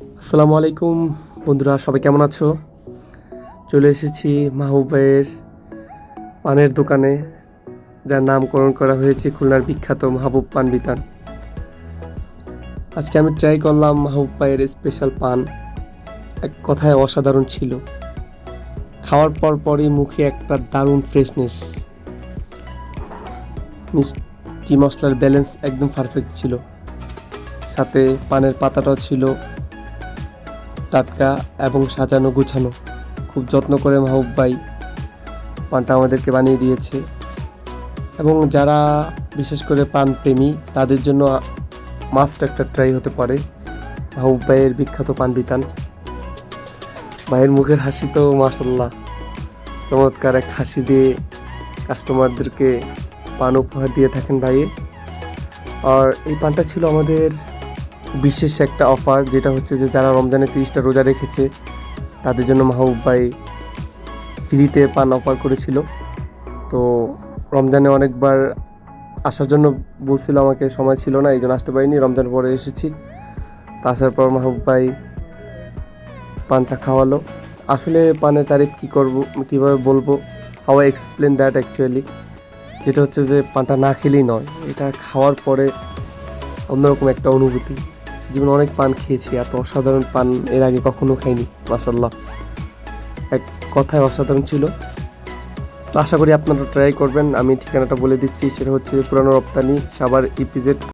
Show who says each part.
Speaker 1: আসসালামু আলাইকুম, বন্ধুরা, সবাই কেমন আছো? চলে এসেছি মাহবুবের পানের দোকানে, যার নামকরণ করা হয়েছে খুলনার বিখ্যাত মাহবুব পান বিতান। আজকে আমি ট্রাই করলাম মাহবুব ভাইয়ের স্পেশাল পান। এক কথায় অসাধারণ ছিল। খাওয়ার পর পরই মুখে একটা দারুণ ফ্রেশনেস মিষ্টি মশলার ব্যালেন্স একদম পারফেক্ট ছিল। সাথে পানের পাতাটাও ছিল টাটকা এবং সাজানো গুছানো। খুব যত্ন করে মাহবুব ভাই পানটা আমাদেরকে বানিয়ে দিয়েছে। এবং যারা বিশেষ করে পান প্রেমী তাদের জন্য মাস্ট একটা ট্রাই হতে পারে। মাহবুব ভাইয়ের বিখ্যাত পান বিতান। ভাইয়ের মুখের হাসি তো মার্শাল্লাহ চমৎকার এক হাসি দিয়ে কাস্টমারদেরকে পান উপহার দিয়ে থাকেন ভাইয়ে। আর এই পানটা ছিল আমাদের বিশেষ একটা অফার যেটা হচ্ছে যে যারা রমজানে তিরিশটা রোজা রেখেছে, তাদের জন্য মাহবুব ভাই ফ্রিতে পান অফার করেছিল। তো রমজানে অনেকবার আসার জন্য বলছিল আমাকে, সময় ছিল না, এই জন্য আসতে পারিনি, রমজান পরে এসেছি। তো আসার পর মাহবুব ভাই পানটা খাওয়ালো। আসলে পানের তারিফ কী করব, কীভাবে বলব? How I explain that actually যেটা হচ্ছে যে পানটা না খেলেই নয়, এটা খাওয়ার পরে অন্যরকম একটা অনুভূতি। জীবনে অনেক পান খেয়েছি, এত অসাধারণ পান এর আগে কখনো খাইনি মাসাল্লাহ এক কথায় অসাধারণ ছিল। আশা করি আপনারা ট্রাই করবেন, আমি ঠিকানাটা বলে দিচ্ছি, সেটা হচ্ছে পুরানো রপ্তানি সাবার ইপিজেড